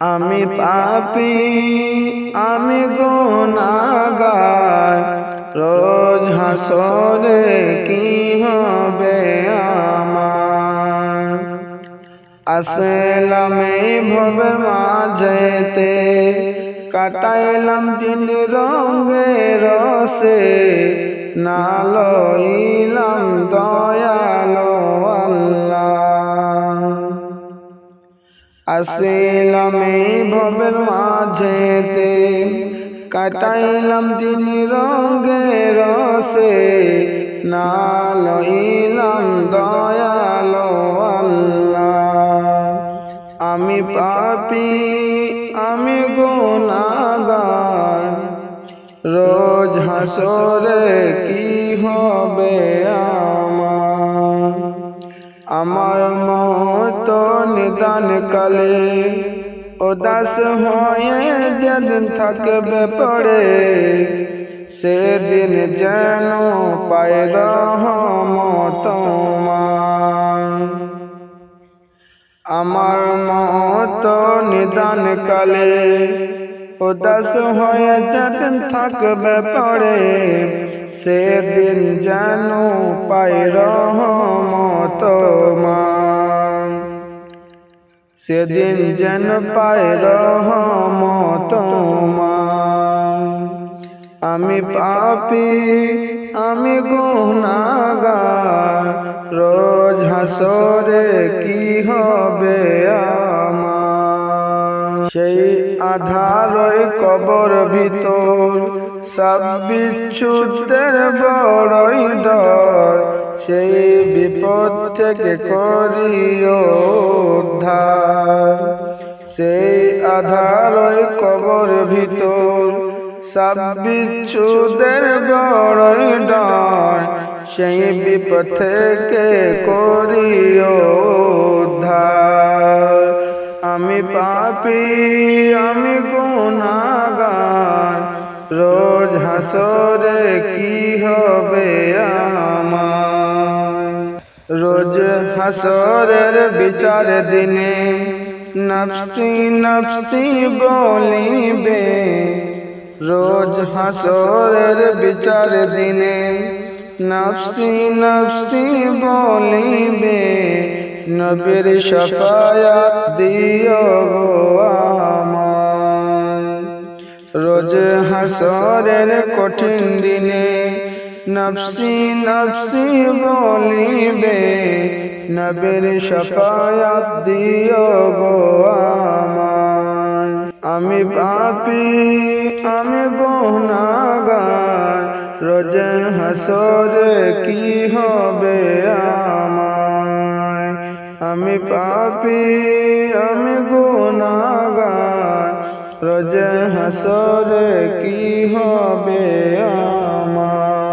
আমি পাপি আমি গুনাগার রোজ হাসরে কি হবে আমার? আসলাম এই ভবের মাঝেতে কাটাইলাম দিন রঙে রসে না লইলাম দয়ালো। আসিলাম এই ভবের মাঝেতে, কাটাইলাম দিন রঙে রসে না লইলাম দয়ালো আল্লাহ। আমি পাপি, আমি গুনাগার রোজ হাসরে কি হবে আমার? আমার নিদান কালে উদাস হয়ে যেদিন থাকবে পড়ে সেদিন যেন পায় রহমত আমার মত নিদান কালে উদাস হয়ে যেদিন থাকবে পড়ে সেদিন যেন পাই রহমত সেদিন যেন পাই রহমত আমি পাপি আমি গুনাগার। রোজ হাসরে কি হবে আমার? সেই আধারই কবর ভিতর। সব বিচ্ছুদের বড়ই ডর সেই বিপদ থেকে করিও উদ্ধার। সেই আধারই কবর ভিতর সব বিচ্ছুদের বড়ই ডর সেই বিপদ থেকে করিও উদ্ধার। আমি পাপি, আমি গুনাগার রোজ হাসরে কি হবে আমার? রোজ হাসরের বিচার দিনে নফসি নফসি বলিবে। রোজ হাসরের বিচার দিনে নফসি নফসি বলিবে। নবীর শফায়াত দিও রোজ হাসরের কঠিন দিনে নফসি নফসি বলিবে, নবীর শফায়াত দিও গো আমায়। আমি পাপি, আমি গুনাগার রোজ হাসরে কি হবে আমায়? আমি পাপি, আমি গুনাগার রোজ হাসরে কি হবে আমার